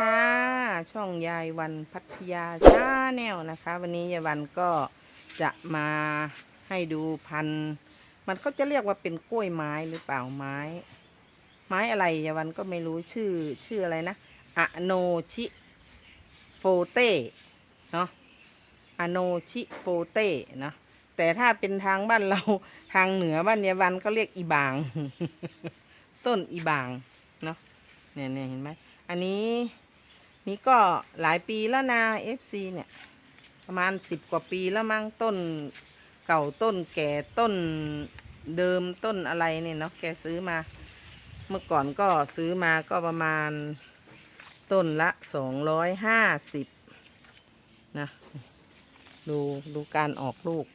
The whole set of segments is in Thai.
ค่ะ ช่องยายวันพัทยาชาแนลนะคะ วันนี้ยายวันก็จะมาให้ดูพันธุ์มันก็จะเรียกว่าเป็นกล้วยไม้หรือเปล่าไม้ ไม้อะไรยายวันก็ไม่รู้ชื่อชื่ออะไรนะอะโนชิโฟเต้เนาะอะโนชิโฟเต้เนาะแต่ถ้าเป็นทางบ้านเราทางเหนือบ้านยายวันก็เรียกอีบาง ต้นอีบางเนาะเนี่ยเนี่ยเห็นไหมอันนี้ นี่ก็หลายปีแล้วนะ FC เนี่ย ประมาณสิบกว่าปีแล้วมั้งต้นเก่าต้นแก่ต้นเดิมต้นอะไรเนี่ยเนาะแกซื้อมา เมื่อก่อนก็ซื้อมาก็ประมาณต้นละสองร้อยห้าสิบนะดูดูการออกลูก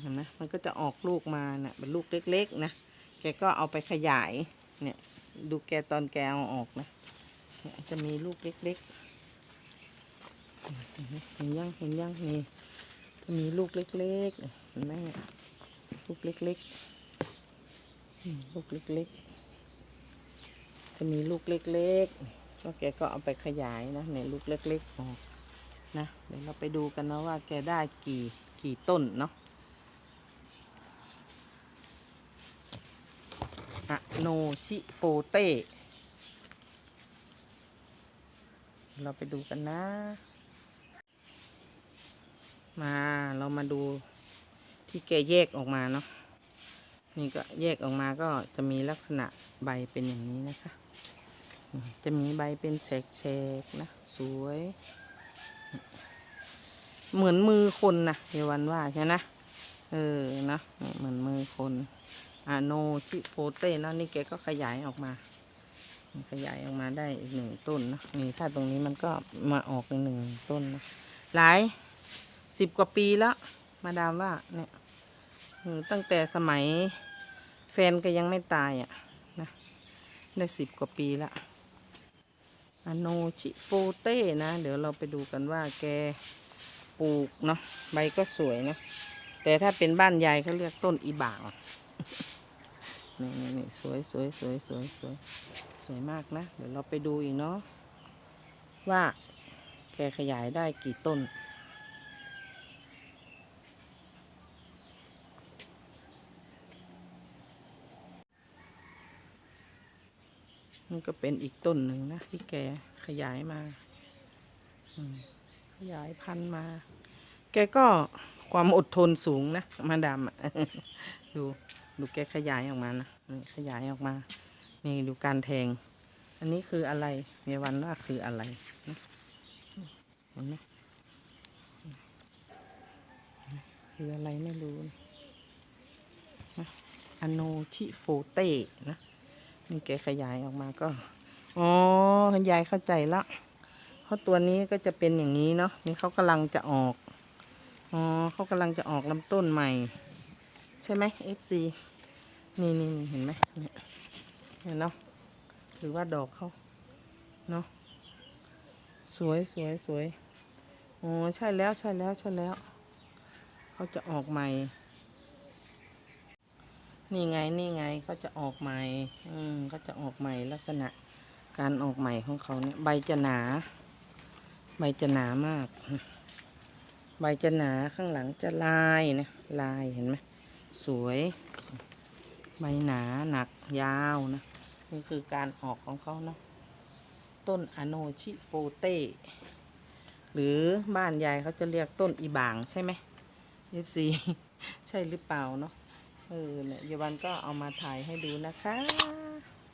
เห็นไหมมันก็จะออกลูกมาเนี่ยเป็นลูกเล็กๆนะ แกก็เอาไปขยายเนี่ย ดูแกตอนแกเอาออกนะ จะมีลูกเล็กๆ เห็นยังเห็นยังนี่จะมีลูกเล็กๆเห็นไหมลูกเล็กๆลูกเล็กๆ จะมีลูกเล็กๆก็แกก็เอาไปขยายนะเนี่ยลูกเล็กๆออกนะเดี๋ยวเราไปดูกันนะว่าแกได้กี่กี่ต้นเนาะอะโนชิโฟเต้ เราไปดูกันนะ มาเรามาดูที่แกแยกออกมาเนาะนี่ก็แยกออกมาก็จะมีลักษณะใบเป็นอย่างนี้นะคะ จะมีใบเป็นแฉกๆนะ สวย เหมือนมือคนนะเยวันว่าใช่นะเออนะเหมือนมือคน อาโนชิโฟเต้แล้วนี่แกก็ขยายออกมา ขยายออกมาได้อีกหนึ่งต้นนะนี่ถ้าตรงนี้มันก็มาออกอีกหนึ่งต้นนะหลายสิบกว่าปีแล้ว มาดามว่าเนี่ยตั้งแต่สมัยแฟนก็ยังไม่ตายอะนะได้สิบกว่าปีละอโนชิโฟเต้นะ เดี๋ยวเราไปดูกันว่าแกปลูกเนาะใบก็สวยนะ แต่ถ้าเป็นบ้านยายเขาเรียกต้นอีบ่างนี่นี่นี่สวยสวยสวยสวยสวย สวยมากนะ เดี๋ยวเราไปดูอีกเนาะว่าแกขยายได้กี่ต้นมันก็เป็นอีกต้นหนึ่งนะ ที่แกขยายมาขยายพันธุ์มา แกก็ความอดทนสูงนะ มาดามดู ดูแกขยายออกมานะขยายออกมา นี่ดูการแทง อันนี้คืออะไรเมียวันว่าคืออะไรนะเห็นไหมคืออะไรไม่รู้นะอโนชิโฟเต้นะนี่แกขยายออกมาก็ อ๋อคุณยายเข้าใจละ เพราะตัวนี้ก็จะเป็นอย่างนี้เนาะ นี่เขากำลังจะออก อ๋อเขากำลังจะออกลำต้นใหม่ ใช่ไหม FC นี่นี่นี่เห็นไหมเนี่ย เห็นเนาะหรือว่าดอกเขาเนาะสวยสวยสวยโอ้ใช่แล้วใช่แล้วใช่แล้ว เขาจะออกใหม่ นี่ไงนี่ไงเขาจะออกใหม่ อืมเขาจะออกใหม่ลักษณะการออกใหม่ของเขาเนี่ยใบจะหนา ใบจะหนามาก ใบจะหนาข้างหลังจะลายนะลายเห็นไหมสวย ใบหนาหนักยาวนะ นี่คือการออกของเขาเนาะต้นอะโนชิโฟเต้หรือบ้านยายเขาจะเรียกต้นอีบางใช่ไหมเอฟซีใช่หรือเปล่าเนาะเออเนี่ยยาวันก็เอามาถ่ายให้ดูนะคะ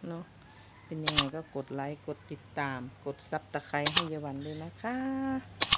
เนาะเป็นยังไงก็กดไลค์กดติดตาม กดซับตะไคร้ให้ยายวันด้วยนะคะ